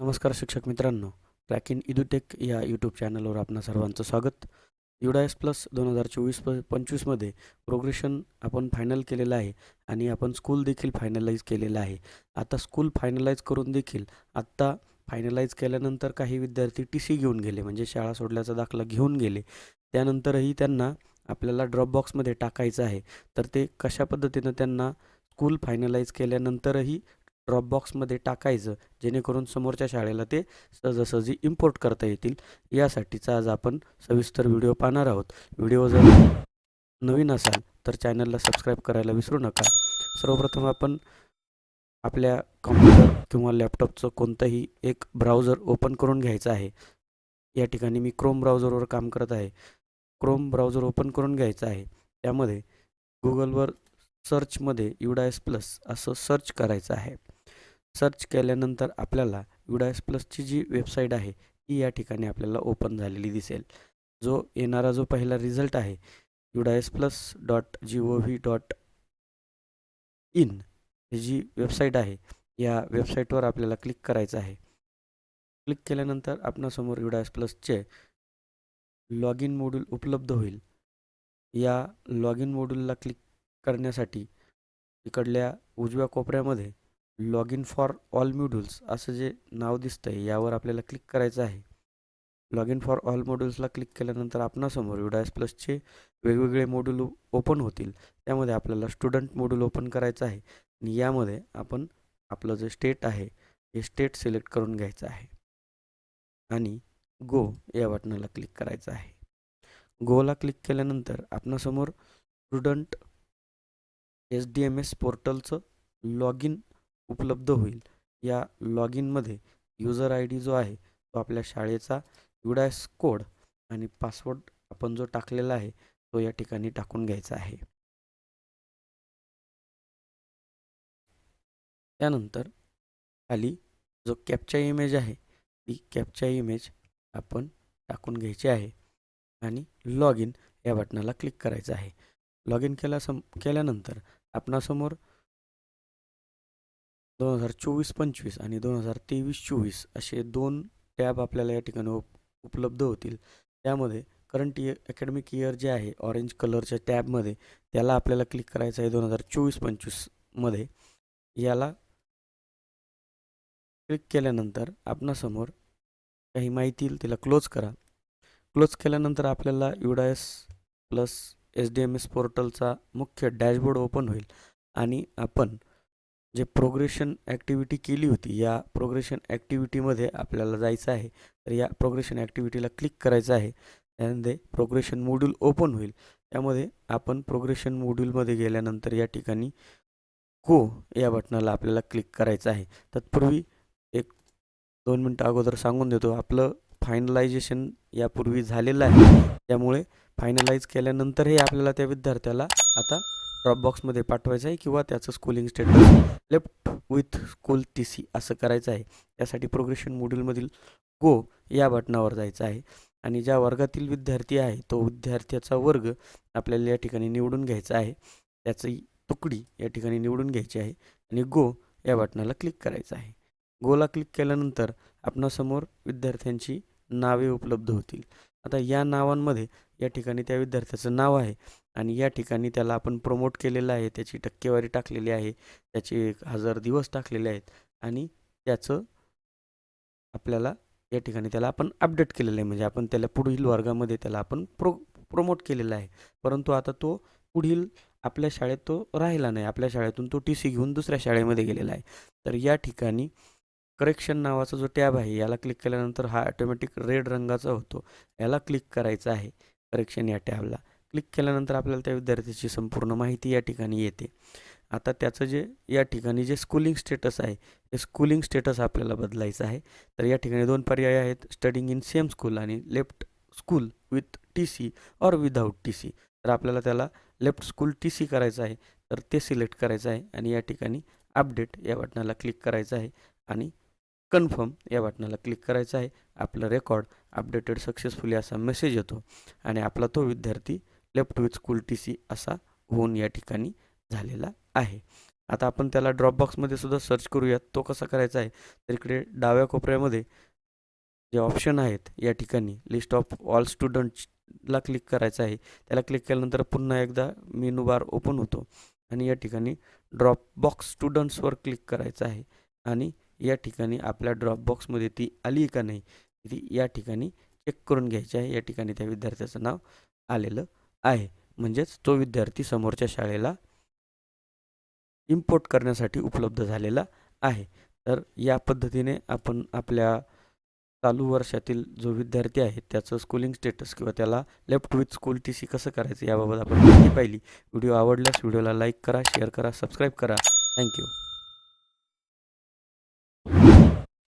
नमस्कार शिक्षक मित्रांनो ट्रॅक इन इदुटेक या यूट्यूब चॅनलवर आपणा सर्वांचं स्वागत. युडायस प्लस दोन हजार चोवीस प पंचवीसमध्ये प्रोग्रेशन आपण फायनल केलेलं आहे आणि आपण स्कूल देखील फायनलाईज केलेलं आहे. आता स्कूल फायनलाईज करून देखील आत्ता फायनलाईज केल्यानंतर काही विद्यार्थी टी सी घेऊन गेले म्हणजे शाळा सोडल्याचा दाखला घेऊन गेले. त्यानंतरही त्यांना आपल्याला ड्रॉपबॉक्समध्ये टाकायचं आहे. तर ते कशा पद्धतीनं त्यांना स्कूल फायनलाईज केल्यानंतरही ड्रॉपबॉक्समध्ये टाकायचं जेणेकरून समोरच्या शाळेला ते सहजासहजी इम्पोर्ट करता येतील. यासाठीचा आज आपण सविस्तर व्हिडिओ पाहणार आहोत. व्हिडिओ जर नवीन असाल तर चॅनलला सबस्क्राईब करायला विसरू नका. सर्वप्रथम आपण आपल्या कॉम्प्युटर किंवा लॅपटॉपचं कोणतंही एक ब्राउझर ओपन करून घ्यायचं आहे. या ठिकाणी मी क्रोम ब्राउझरवर काम करत आहे. क्रोम ब्राउझर ओपन करून घ्यायचं आहे. त्यामध्ये गुगलवर सर्चमध्ये युडायस प्लस असं सर्च करायचं आहे. सर्च केल्यानंतर आपल्याला युडायस प्लसची जी वेबसाईट आहे ती या ठिकाणी आपल्याला ओपन झालेली दिसेल. जो येणारा जो पहिला रिझल्ट आहे UDISE plus dot G O V dot in ही जी वेबसाईट आहे या वेबसाईटवर आपल्याला क्लिक करायचं आहे. क्लिक केल्यानंतर आपणासमोर युडायस प्लसचे लॉग इन मॉड्यूल उपलब्ध होईल. या लॉग इन मॉड्यूलला क्लिक करण्यासाठी इकडल्या उजव्या कोपऱ्यामध्ये log in for all modules असं जे नाव दिसतं आहे यावर आपल्याला क्लिक करायचं आहे. लॉग इन फॉर ऑल मॉड्यूल्सला क्लिक केल्यानंतर आपणासमोर युडायस प्लसचे वेगवेगळे मॉड्यूल ओपन होतील. त्यामध्ये आपल्याला स्टुडंट मॉड्यूल ओपन करायचं आहे. आणि यामध्ये आपण आपलं जे स्टेट आहे हे स्टेट सिलेक्ट करून घ्यायचं आहे. आणि गो या बटनाला क्लिक करायचं आहे. गोला क्लिक केल्यानंतर आपणासमोर student S D M S पोर्टलचं लॉग इन उपलब्ध होईल. या लॉग इनमध्ये युजर आय डी जो आहे तो आपल्या शाळेचा युडायस कोड आणि पासवर्ड आपण जो टाकलेला आहे तो या ठिकाणी टाकून घ्यायचा आहे. त्यानंतर खाली जो कॅपचा इमेज आहे ती कॅपचा इमेज आपण टाकून घ्यायची आहे आणि लॉग इन या बटनाला क्लिक करायचं आहे. लॉग इन केल्या सम केल्यानंतर आपणासमोर दोन हजार चोवीस पंचवीस आणि दोन हजार तेवीस चोवीस असे दोन टॅब आपल्याला या ठिकाणी उप उपलब्ध होतील. त्यामध्ये करंट इयर अकॅडमिक इयर जे आहे ऑरेंज कलरच्या टॅबमध्ये त्याला आपल्याला क्लिक करायचं आहे दोन हजार चोवीस पंचवीसमध्ये याला क्लिक केल्यानंतर आपणासमोर काही माहिती येईल तिला क्लोज करा. क्लोज केल्यानंतर आपल्याला UDISE plus S D M S पोर्टलचा मुख्य डॅशबोर्ड ओपन होईल आणि आपण जे प्रोग्रेशन ॲक्टिव्हिटी केली होती या प्रोग्रेशन ॲक्टिव्हिटीमध्ये आपल्याला जायचं आहे. तर या प्रोग्रेशन ॲक्टिव्हिटीला क्लिक करायचं आहे. त्यामध्ये प्रोग्रेशन मॉड्यूल ओपन होईल. त्यामध्ये आपण प्रोग्रेशन मॉड्यूलमध्ये गेल्यानंतर या ठिकाणी गो या बटनाला आपल्याला क्लिक करायचं आहे. तत्पूर्वी एक दोन मिनटं अगोदर सांगून देतो. आपलं फायनलायझेशन यापूर्वी झालेलं आहे. त्यामुळे फायनलाईज केल्यानंतरही आपल्याला त्या विद्यार्थ्याला आता ड्रॉपबॉक्समध्ये पाठवायचं आहे किंवा त्याचं schooling status left with school T C असं करायचं आहे. त्यासाठी प्रोग्रेशन मॉड्यूलमधील गो या बटनावर जायचं आहे. आणि ज्या वर्गातील विद्यार्थी आहे तो विद्यार्थ्याचा वर्ग आपल्याला या ठिकाणी निवडून घ्यायचा आहे. त्याची तुकडी या ठिकाणी निवडून घ्यायची आहे आणि गो या बटनाला क्लिक करायचं आहे. गोला क्लिक केल्यानंतर आपणासमोर विद्यार्थ्यांची नावे उपलब्ध होतील. आता या नावांमध्ये या ठिकाणी त्या विद्यार्थ्याचं नाव आहे. आणि या ठिकाणी त्याला आपण प्रमोट केलेलं आहे. त्याची टक्केवारी टाकलेली आहे. त्याचे हजार दिवस टाकलेले आहेत. आणि त्याचं आपल्याला या ठिकाणी त्याला आपण अपडेट केलेलं आहे. म्हणजे आपण त्याला पुढील वर्गामध्ये त्याला आपण प्रो प्रमोट केलेला आहे. परंतु आता तो पुढील आपल्या शाळेत तो राहिला नाही. आपल्या शाळेतून तो टी सी घेऊन दुसऱ्या शाळेमध्ये गेलेला आहे. तर या ठिकाणी करेक्शन नावाचा जो टॅब आहे याला क्लिक केल्यानंतर हा ऑटोमॅटिक रेड रंगाचा होतो. याला क्लिक करायचं आहे करेक्शन या टॅबला. क्लिक केल्यानंतर आपल्याला त्या विद्यार्थ्याची संपूर्ण माहिती या ठिकाणी येते. आता त्याचं जे या ठिकाणी जे स्कूलिंग स्टेटस आहे ते स्कूलिंग स्टेटस आपल्याला बदलायचं आहे. तर या ठिकाणी दोन पर्याय आहेत स्टडिंग इन सेम स्कूल आणि left school with T C or without T C तर आपल्याला त्याला लेफ्ट स्कूल टी सी करायचं आहे तर ते सिलेक्ट करायचं आहे आणि या ठिकाणी अपडेट या बटनाला क्लिक करायचं आहे आणि कन्फर्म या बटनाला क्लिक करायचं आहे. आपलं रेकॉर्ड अपडेटेड सक्सेसफुली असा मेसेज येतो आणि आपला तो विद्यार्थी left with school T C असा होऊन या ठिकाणी झालेला आहे. आता आपण त्याला ड्रॉपबॉक्समध्ये सुद्धा सर्च करूयात. तो कसा करायचा आहे? तर इकडे डाव्या कोपऱ्यामध्ये जे ऑप्शन आहेत या ठिकाणी लिस्ट ऑफ ऑल स्टुडंट्सला क्लिक करायचं आहे. त्याला क्लिक केल्यानंतर पुन्हा एकदा मेनू बार ओपन होतो आणि या ठिकाणी ड्रॉपबॉक्स स्टुडंट्सवर क्लिक करायचं आहे. आणि या ठिकाणी आपल्या ड्रॉपबॉक्समध्ये ती आली का नाही ती या ठिकाणी चेक करून घ्यायची आहे. या ठिकाणी त्या विद्यार्थ्याचं नाव आलेलं आहे. म्हणजेच तो विद्यार्थी समोरच्या शाळेला इम्पोर्ट करण्यासाठी उपलब्ध झालेला आहे. तर या पद्धतीने आपण आपल्या चालू वर्षातील जो विद्यार्थी आहे त्याचं स्कूलिंग स्टेटस किंवा त्याला left with school T C कसं करायचं याबाबत आपण माहिती पाहिली. व्हिडिओ आवडल्यास व्हिडिओला लाईक करा शेअर करा सबस्क्राईब करा. थँक्यू